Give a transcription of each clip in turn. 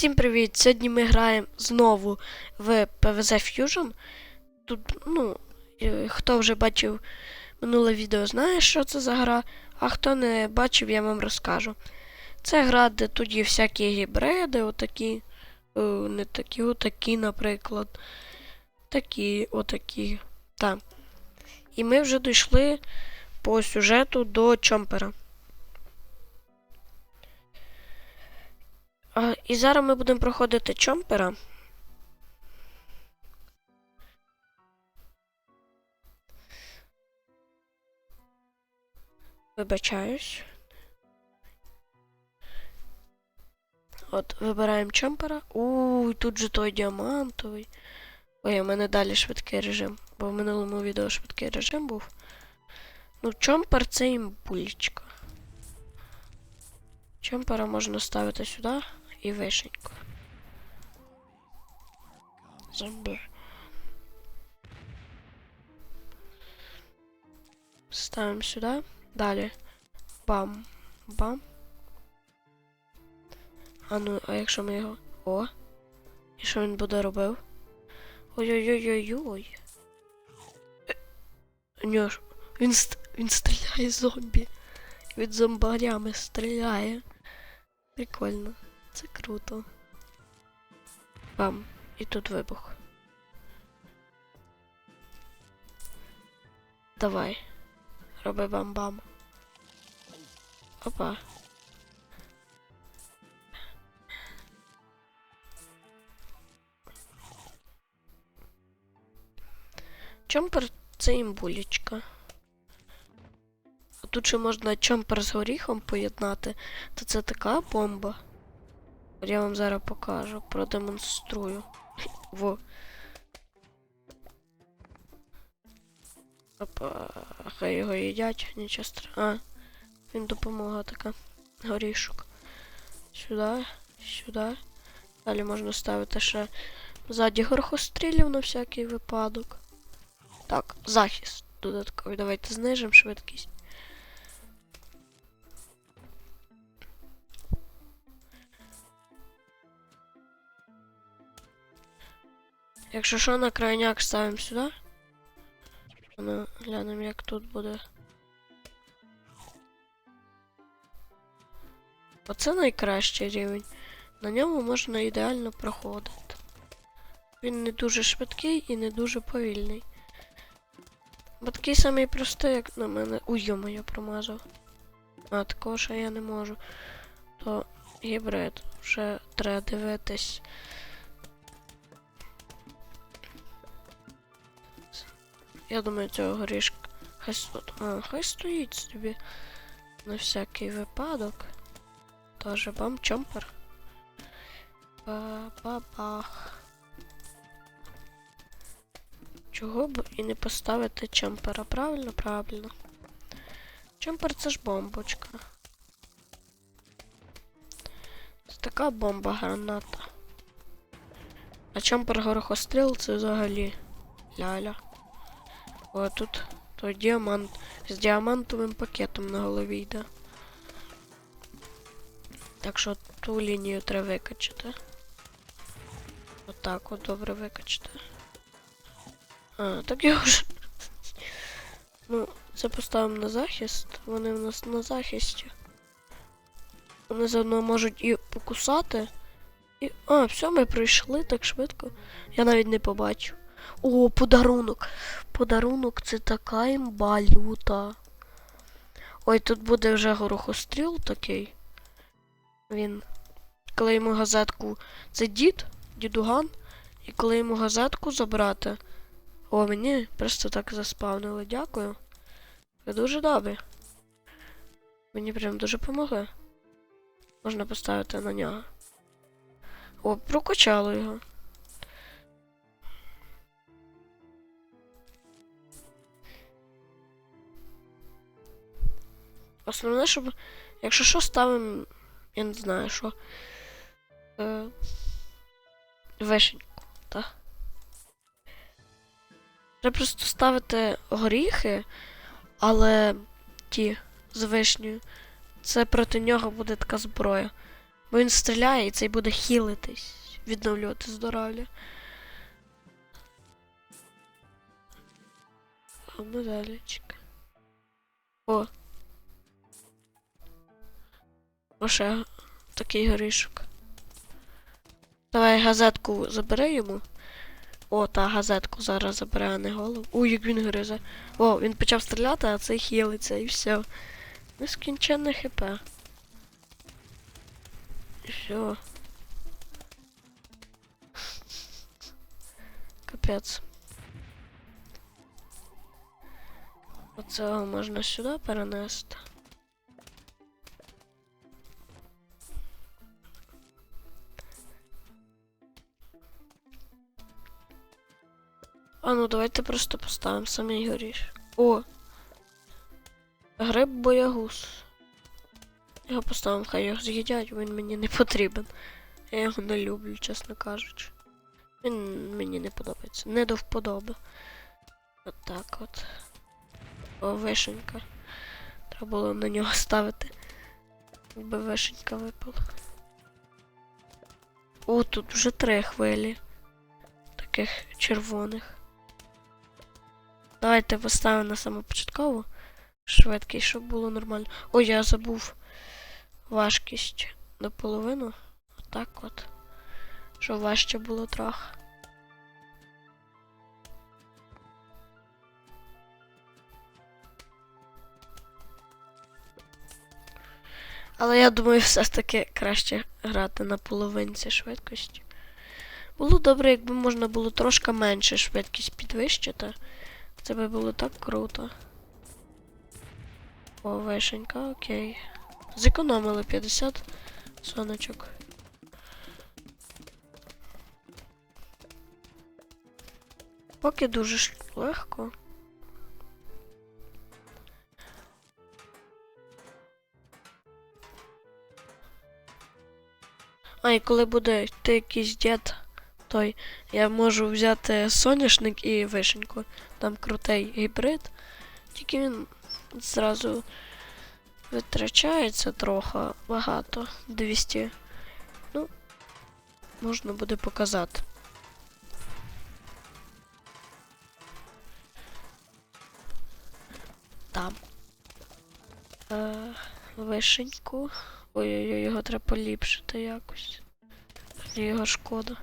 Всім привіт! Сьогодні ми граємо знову в PvZ Fusion. Тут, ну, е, хто вже бачив минуле відео, знає, що це за гра, а хто не бачив, я вам розкажу. Це гра, де тут є всякі гібриди, отакі, е, не такі, отакі, наприклад. Такі, отакі. Так. І ми вже дійшли по сюжету до Чомпера. А, і зараз ми будемо проходити чомпера. Вибачаюсь. От, вибираємо чомпера. Уй, тут же той діамантовий. Ой, у мене далі швидкий режим, бо в минулому відео швидкий режим був. Ну, чомпер це імпульчика. Чомпера можна ставити сюди і вишеньку. Зомби. Ставимо сюди. Далі. Бам. Бам. А ну, а якщо ми його. О! І що він буде робив? Ой-ой-ой-ой-ой. Е, ж. Він, ст... він стріляє зомбі. Від зомбарями стріляє. Прикольно. Це круто. Бам. І тут вибух. Давай. Роби бам-бам. Опа. Чомпер це імбулечка. А тут ще можна чомпер з горіхом поєднати, то це така бомба. Я вам зараз покажу, продемонструю. Во. Опа, хай його їдять, нічого страшного. А, він допомога така. Горішок. Сюди, сюди. Далі можна ставити ще ззаді горохострілів на всякий випадок. Так, захист додатковий. Давайте знижимо швидкість. Якщо що, на крайняк ставимо сюди. Ну, глянемо, як тут буде. Оце найкращий рівень. На ньому можна ідеально проходити. Він не дуже швидкий і не дуже повільний. Бо такий самий простий, як на мене. Ой, я промазав. А, такого що я не можу. То гібрид. Вже треба дивитись. Я думаю, цього горішка. Хай, а, хай стоїть собі на всякий випадок. Тоже бам чомпер. Ба-ба-бах. Чого б і не поставити чемпера? Правильно, правильно. Чемпер це ж бомбочка. Це така бомба граната. А чемпер горохостріл це взагалі ляля. О, тут той діамант з діамантовим пакетом на голові йде. Так що ту лінію треба викачати. Отак от добре викачати. А, так я вже. Ну, це поставимо на захист. Вони в нас на захисті. Вони заодно можуть і покусати. І... А, все, ми пройшли так швидко. Я навіть не побачив. О, подарунок. Подарунок це така імба люта. Ой, тут буде вже горохостріл такий. Він. Коли йому газетку. Це дід, дідуган. І коли йому газетку забрати. О, мені просто так заспавнило. Дякую. Ви дуже добрі. Мені прям дуже помогли. Можна поставити на нього. О, прокачало його. Основне, щоб. Якщо що ставимо. Я не знаю, що. Е, вишеньку, так? Треба просто ставити горіхи, але ті з вишнею. Це проти нього буде така зброя. Бо він стріляє і цей буде хілитись, відновлювати здоров'я. А медалічка. О. О, ще такий горішок. Давай газетку забери йому. О, та газетку зараз забере, а не голову. Ой, як він гризе. О, він почав стріляти, а цей хілиться і все. Нескінченне хп. І все. Капець. Оцього можна сюди перенести. А ну давайте просто поставимо самий горіш. О! Гриб боягуз. Його поставимо, хай його з'їдять, він мені не потрібен. Я його не люблю, чесно кажучи. Він мені не подобається. Не до вподоби. От так от. О, вишенька. Треба було на нього ставити. Якби вишенька випала. О, тут вже три хвилі. Таких червоних. Давайте поставимо на саму початкову швидкість, щоб було нормально. Ой, я забув важкість наполовину. Отак от. Щоб важче було трохи. Але я думаю, все ж таки краще грати на половинці швидкості. Було добре, якби можна було трошки менше швидкість підвищити. Це би було так круто. О, вишенька, окей. Зекономили 50 сонечок. Поки дуже легко. А, і коли буде йти якийсь дід, той я можу взяти соняшник і вишеньку. Там крутий гібрид. Тільки він зразу витрачається трохи багато. 200. Ну, можна буде показати. Там. Е, вишеньку. Ой-ой-ой, його треба поліпшити якось. Його шкода.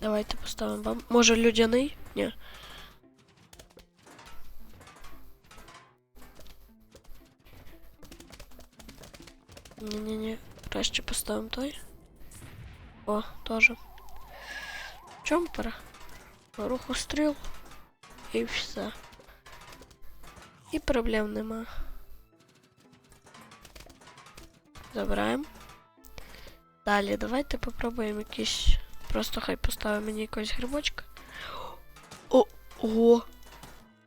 Давайте поставимо вам. Може людяний? Ні. Ні-ні-ні. Краще поставимо той. О, тоже. Чомпера. Рухостріл. І все. І проблем нема. Забираємо. Далі, давайте попробуємо якийсь. Просто хай поставимо мені якогось грибочка. О, ого!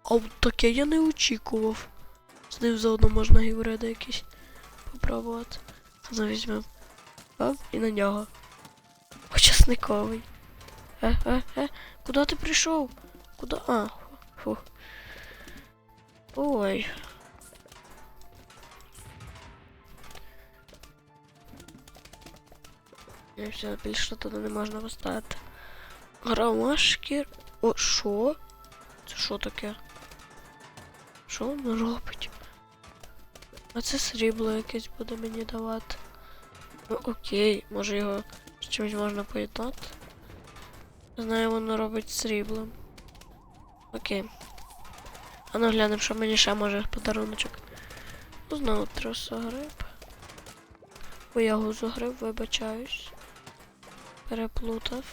А таке я не очікував. З ним заодно можна гівреди якісь попробувати. Ну, візьмемо. І на нього. Очасниковий. Е, е, е, куди ти прийшов? Куди? А, фу. Ой. І все, більше туди не можна поставити. Громашки. О, що? Це що таке? Що воно робить? А це срібло якесь буде мені давати. Ну окей, може його з чимось можна поєднати. Знаю, воно робить сріблом. Окей. А ну глянемо, що мені ще може подаруночок. Ну, Знову тросогриб. Ой, я гузогриб, вибачаюсь. Переплутав.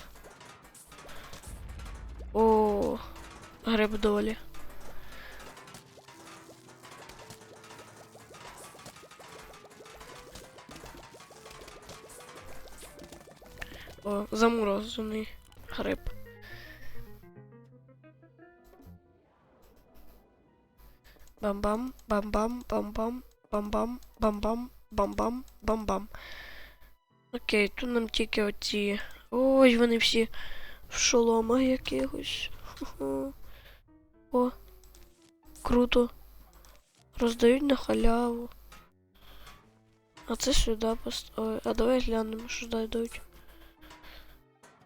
О, гриб долі. О, заморожений гриб. Бам-бам, бам-бам, бам-бам, бам-бам, бам-бам, бам-бам, бам-бам. Окей, тут нам тільки оці. Ой, вони всі в шоломах якихось. О, круто. Роздають на халяву. А це сюди поставили. А давай глянемо, що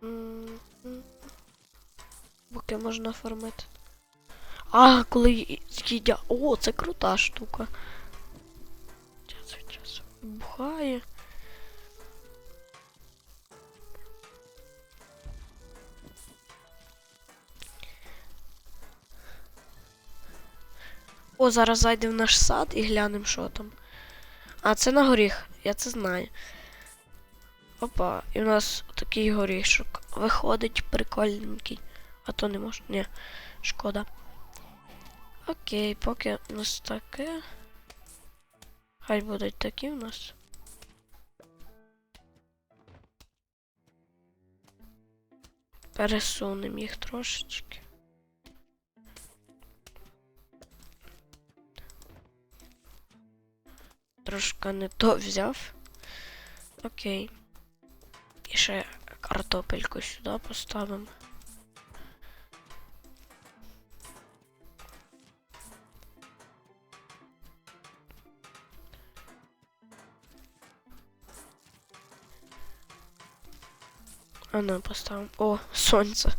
м. Поки можна фармити. А, коли ї- їдять. О, це крута штука. Час від часу бухає. О, зараз зайдемо в наш сад і глянемо, що там. А, це на горіх, я це знаю. Опа, і у нас такий горішок. Виходить прикольненький. А то не можна. Ні, шкода. Окей, поки у нас таке. Хай будуть такі у нас. Пересунемо їх трошечки. Трошки не то взяв. Окей. І ще картопельку сюди поставимо. А ну поставимо. О, сонце.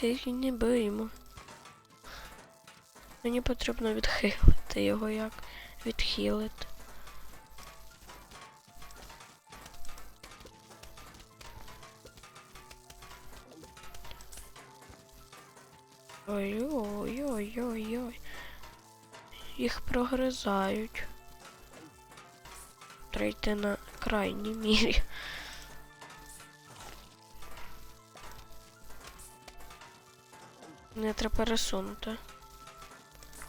Тільки не биймо. Мені потрібно відхилити його як відхилити. Ой-ой-ой-ой-ой. Їх прогризають. Треба йти на крайній мірі. Не треба пересунути.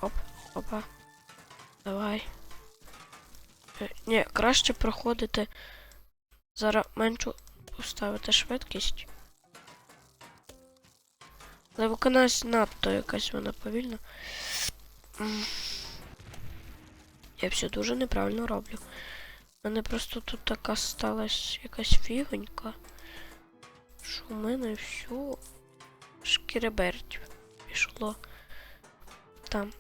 Оп, опа. Давай. Е, Ні, краще проходити. Зараз меншу поставити швидкість. Але виконаюсь надто якась вона повільна. Я все дуже неправильно роблю. У мене просто тут така сталася якась фігонька. Що в мене все шкіреберть пішло. Там.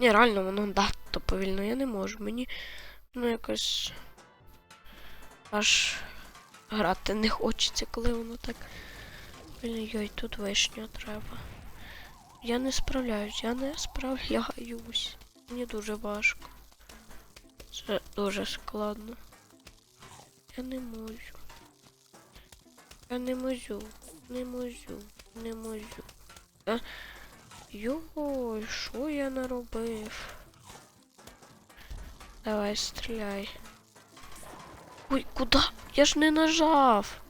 Ні, реально, воно надто повільно, я не можу. Мені ну якось аж грати не хочеться, коли воно так. Ой-ой, тут вишня треба. Я не справляюсь, я не справляюсь. Мені дуже важко. Це дуже складно. Я не можу. Я не можу. Не можу. Не можу. А? Йой, що я наробив? Давай, стріляй. Ой, куди? Я ж не нажав.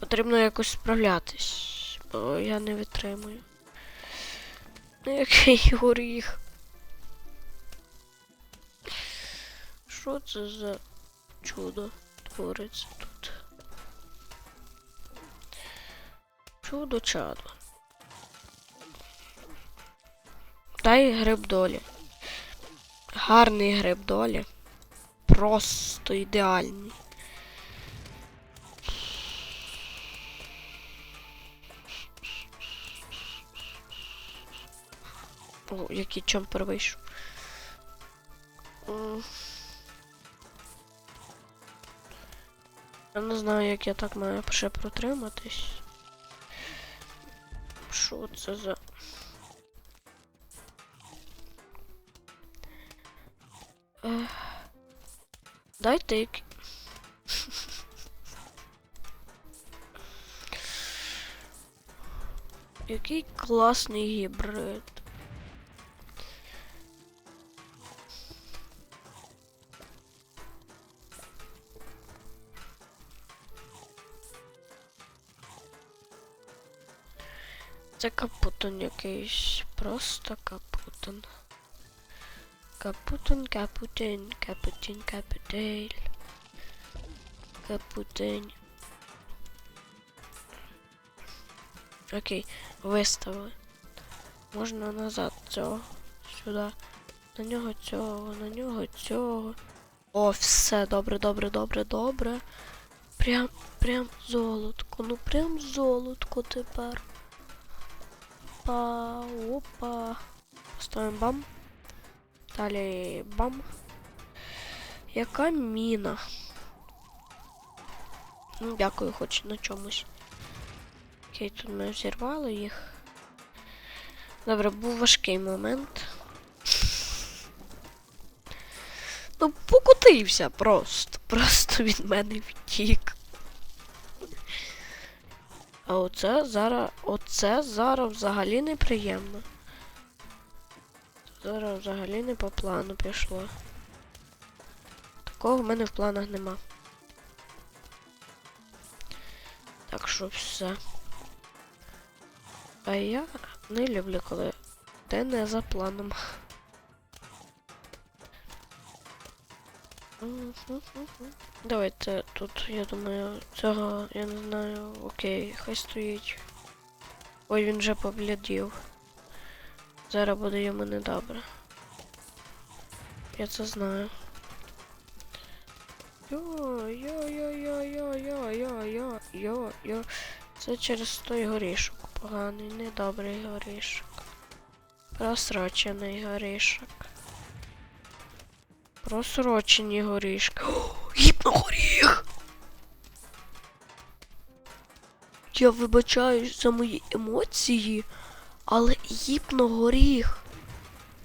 Потрібно якось справлятись, бо я не витримую. Ну, Який горіх. Що це за чудо твориться тут? Чудо чадо. Дай гриб долі. Гарний гриб долі. Просто ідеальний. О, який чомпер вийшов. Я не знаю, як я так маю ще протриматись. Що це за. Дайте як. Який класний гібрид. Це капутон якийсь. Просто капутон. Капутон, капутин, капутин, капутель. Капутин. Окей, виставили. Можна назад цього. Сюди. На нього цього, на нього цього. О, все, добре, добре, добре, добре. Прям, прям золотко, ну прям золотко тепер. Опа, опа. Поставимо бам. Далі бам. Яка міна? Ну, дякую, хоч на чомусь. Окей, тут ми взірвали їх. Добре, був важкий момент. Ну, покотився просто. Просто від мене втік. А оце зараз. Оце зараз взагалі неприємно. Зараз взагалі не по плану пішло. Такого в мене в планах нема. Так що все. А я не люблю, коли те не за планом. Давайте тут, я думаю, цього, я не знаю, окей, хай стоїть. Ой, він вже поблядів. Зараз буде йому недобре. Я це знаю. Йо, йо, йо, йо, йо, йо, йо, йо, йо, йо. Це через той горішок поганий, недобрий горішок. Просрочений горішок. Просрочені горішки. Гіпногоріх! Я вибачаюсь за мої емоції, але гіпногоріх.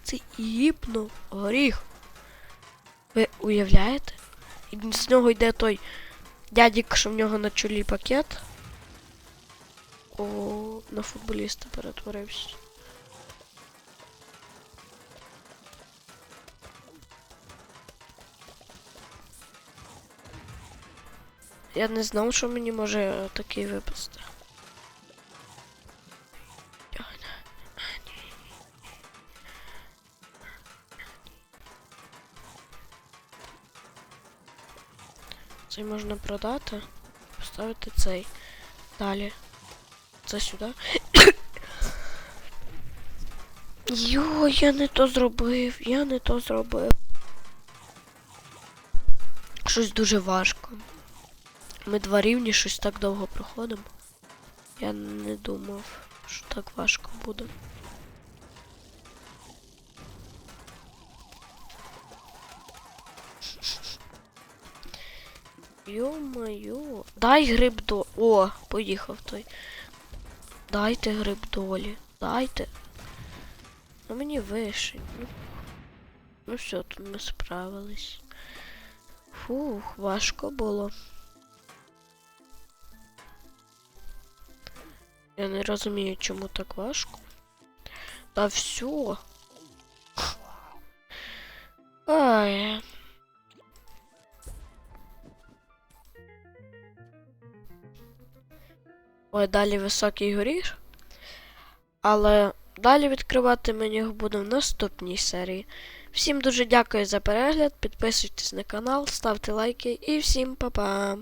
Це гіпногоріх. Ви уявляєте? І з нього йде той дядік, що в нього на чолі пакет. О, на футболіста перетворився. Я не знав, що мені може такий випасти. Цей можна продати, поставити цей. Далі. Це сюди. Йо, я не то зробив, я не то зробив. Щось дуже важко. Ми два рівні щось так довго проходимо. Я не думав, що так важко буде. Йо-моє. Дай гриб до. О, поїхав той. Дайте гриб долі. Дайте. А мені вишень. Ну, ну все, тут ми справились. Фух, важко було. Я не розумію, чому так важко. Та все. Ай. Ой, далі високий горіх. Але далі відкривати ми його будемо в наступній серії. Всім дуже дякую за перегляд. Підписуйтесь на канал, ставте лайки і всім па-па!